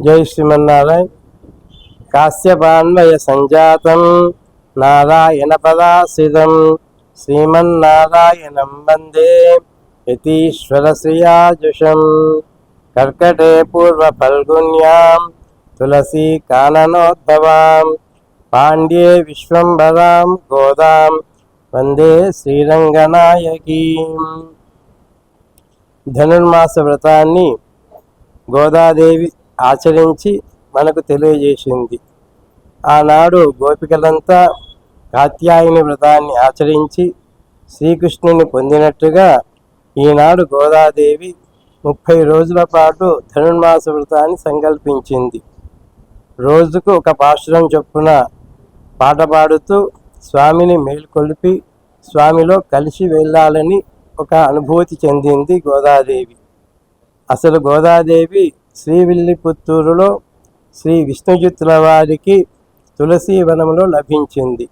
జై శ్రీమన్నారాయణ. కాశ్యపాన్వయ సంజాతం నారాయణ పదాశ్రితం. శ్రీమన్నారాయణం వందే యతీశ్వర శ్రియాజుషం. కర్కటే పూర్వ ఫల్గుణ్యాం తులసీ కాననోద్భవాం పాండ్యే విశ్వంబరాం గోదాం. వందే శ్రీరంగనాయకీ. ధనుర్మాస వ్రతాన్ని గోదాదేవి ఆచరించి మనకు తెలియజేసింది. ఆనాడు గోపికలంతా కాత్యాయని వ్రతాన్ని ఆచరించి శ్రీకృష్ణుని పొందినట్టుగా ఈనాడు గోదాదేవి ముప్పై రోజుల పాటు ధనుర్మాస వ్రతాన్ని సంకల్పించింది. రోజుకు ఒక పాశురం చొప్పున పాట పాడుతూ స్వామిని మేల్కొలిపి స్వామిలో కలిసి వెళ్ళాలని ఒక అనుభూతి చెందింది గోదాదేవి. అసలు గోదాదేవి శ్రీవిల్లిపుత్తూరులో శ్రీ విష్ణుజిత్తుల వారికి తులసి వనంలో లభించింది.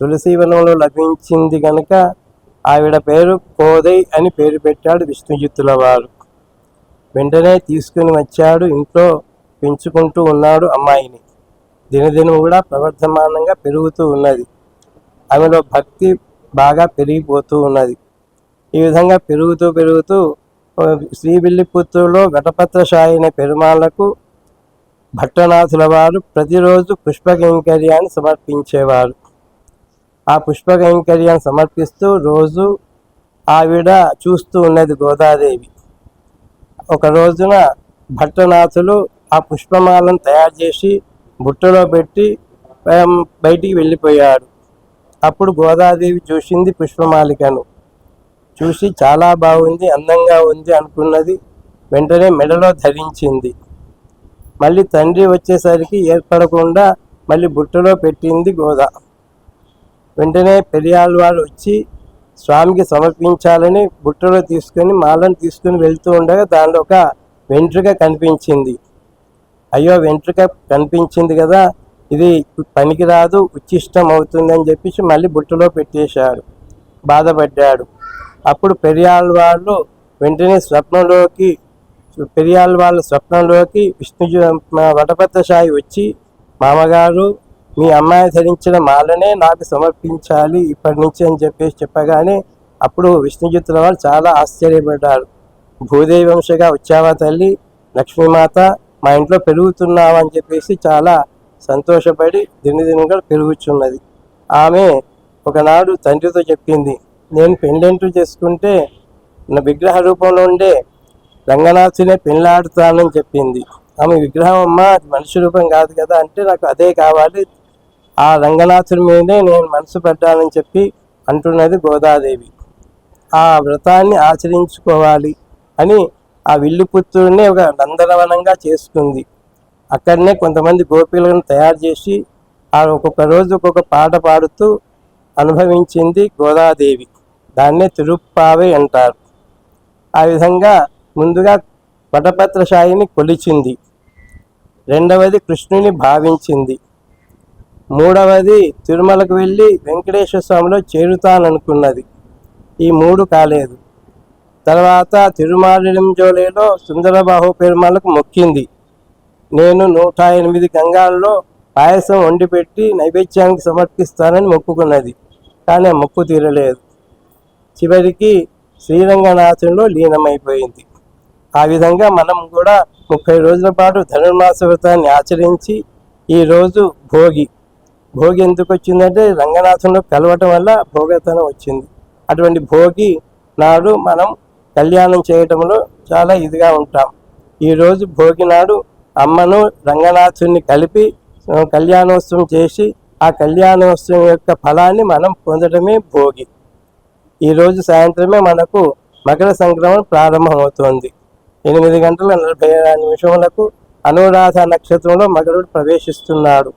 తులసి వనంలో లభించింది కనుక ఆవిడ పేరు కోదై అని పేరు పెట్టాడు విష్ణుజిత్తుల వారు వెంటనే తీసుకుని వచ్చాడు ఇంట్లో పెంచుకుంటూ ఉన్నాడు అమ్మాయిని. దినదినం కూడా ప్రవర్ధమానంగా పెరుగుతూ ఉన్నది. ఆమెలో భక్తి బాగా పెరిగిపోతూ ఉన్నది. ఈ విధంగా పెరుగుతూ పెరుగుతూ శ్రీవిల్లిపుత్తూరులో ఘటపత్రశాయిన పెరుమాళ్ళకు భట్టనాథుల వారు ప్రతిరోజు పుష్పకైంకర్యాన్ని సమర్పించేవారు. ఆ పుష్పకైంకర్యాన్ని సమర్పిస్తూ రోజు ఆవిడ చూస్తూ ఉన్నది గోదాదేవి. ఒక రోజున భట్టనాథులు ఆ పుష్పమాలను తయారు చేసి బుట్టలో పెట్టి బయటికి వెళ్ళిపోయాడు అప్పుడు గోదాదేవి చూసింది పుష్పమాలికను. చూసి చాలా బాగుంది అందంగా ఉంది అనుకున్నది వెంటనే మెడలో ధరించింది. మళ్ళీ తండ్రి వచ్చేసరికి ఏర్పడకుండా మళ్ళీ బుట్టలో పెట్టింది గోద. వెంటనే పెరియాళ్ళవారు వచ్చి స్వామికి సమర్పించాలని బుట్టలో తీసుకొని మాలను తీసుకుని వెళ్తూ ఉండగా దానిలో ఒక వెంట్రుక కనిపించింది. అయ్యో వెంట్రుక కనిపించింది కదా ఇది పనికిరాదు ఉచ్చిష్టం అవుతుంది అని చెప్పేసి మళ్ళీ బుట్టలో పెట్టేశాడు బాధపడ్డాడు. అప్పుడు పెరియాళ్ళ వాళ్ళు వెంటనే స్వప్నంలోకి పెరియాళ్ళ వాళ్ళ స్వప్నంలోకి విష్ణు వటపత్ర సాయి వచ్చి మామగారు మీ అమ్మాయి ధరించిన మాలనే నాకు సమర్పించాలి ఇప్పటి నుంచి అని చెప్పేసి చెప్పగానే అప్పుడు విష్ణుజిత్తుల వాళ్ళు చాలా ఆశ్చర్యపడ్డారు. భూదేవి వంశగా వచ్చావా తల్లి? లక్ష్మీమాత మా ఇంట్లో పెరుగుతున్నావా? అని చెప్పేసి చాలా సంతోషపడి దినదినంగా పెరుగుచున్నది. ఆమె ఒకనాడు తండ్రితో చెప్పింది నేను పెళ్ళెంటూ చేసుకుంటే నా విగ్రహ రూపంలో ఉండే రంగనాథునే పెళ్ళాడుతానని చెప్పింది. ఆమె విగ్రహం అమ్మ అది మనిషి రూపం కాదు కదా అంటే నాకు అదే కావాలి. ఆ రంగనాథుని మీదే నేను మనసు పెట్టాలని చెప్పి అంటున్నది గోదాదేవి ఆ వ్రతాన్ని ఆచరించుకోవాలి అని ఆ విల్లుపుత్తూరుని ఒక నందనవనంగా చేసుకుంది. అక్కడనే కొంతమంది గోపిలను తయారు చేసి ఆ ఒక్కొక్క రోజు ఒక్కొక్క పాట పాడుతూ అనుభవించింది గోదాదేవి. దాన్నే తిరుప్పావే అంటారు. ఆ విధంగా ముందుగా వటపత్రశాయిని కొలిచింది. రెండవది కృష్ణుని భావించింది. మూడవది తిరుమలకు వెళ్ళి వెంకటేశ్వర స్వామిలో చేరుతాననుకున్నది. ఈ మూడు కాలేదు. తర్వాత తిరుమాలింజోలేలో సుందరబాహు పెరుమాళ్ళకు మొక్కింది. నేను నూట ఎనిమిది గంగాల్లో పాయసం వండిపెట్టి నైవేద్యానికి సమర్పిస్తానని మొక్కుకున్నది. కానీ మొక్కు తీరలేదు. చివరికి శ్రీరంగనాథంలో లీనమైపోయింది. ఆ విధంగా మనం కూడా ముప్పై రోజుల పాటు ధనుర్మాస వ్రతాన్ని ఆచరించి ఈరోజు భోగి. భోగి ఎందుకు వచ్చిందంటే రంగనాథంలో కలవటం వల్ల భోగతనం వచ్చింది. అటువంటి భోగి నాడు మనం కళ్యాణం చేయటంలో చాలా ఇదిగా ఉంటాం. ఈరోజు భోగి నాడు అమ్మను రంగనాథుని కలిపి కళ్యాణోత్సవం చేసి ఆ కళ్యాణోత్సవం యొక్క ఫలాన్ని మనం పొందడమే భోగి. ఈరోజు సాయంత్రమే మనకు మకర సంక్రమణ ప్రారంభమవుతోంది. ఎనిమిది గంటల నలభై ఆరు నిమిషములకు అనురాధ నక్షత్రంలో మకరుడు ప్రవేశిస్తున్నాడు.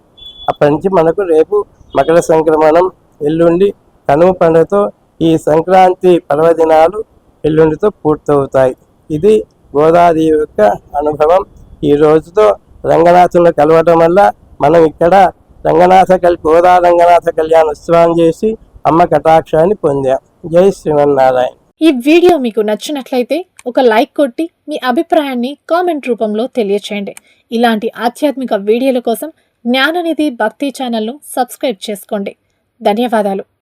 అప్పటి నుంచి మనకు రేపు మకర సంక్రమణం ఎల్లుండి కనుమ పండుగతో ఈ సంక్రాంతి పర్వదినాలు ఎల్లుండితో పూర్తవుతాయి. ఇది గోదావరి యొక్క అనుభవం. ఈ రోజుతో రంగనాథులను కలవటం వల్ల మనం ఇక్కడ రంగనాథ కల్ గోదా రంగనాథ కళ్యాణ ఉత్సవాన్ని చేసి అమ్మ కటాక్షాన్ని పొందాం. జై శ్రీమన్నారాయణ. ఈ వీడియో మీకు నచ్చినట్లయితే ఒక లైక్ కొట్టి మీ అభిప్రాయాన్ని కామెంట్ రూపంలో తెలియచేయండి. ఇలాంటి ఆధ్యాత్మిక వీడియోల కోసం జ్ఞాననిధి భక్తి ఛానల్ను సబ్స్క్రైబ్ చేసుకోండి. ధన్యవాదాలు.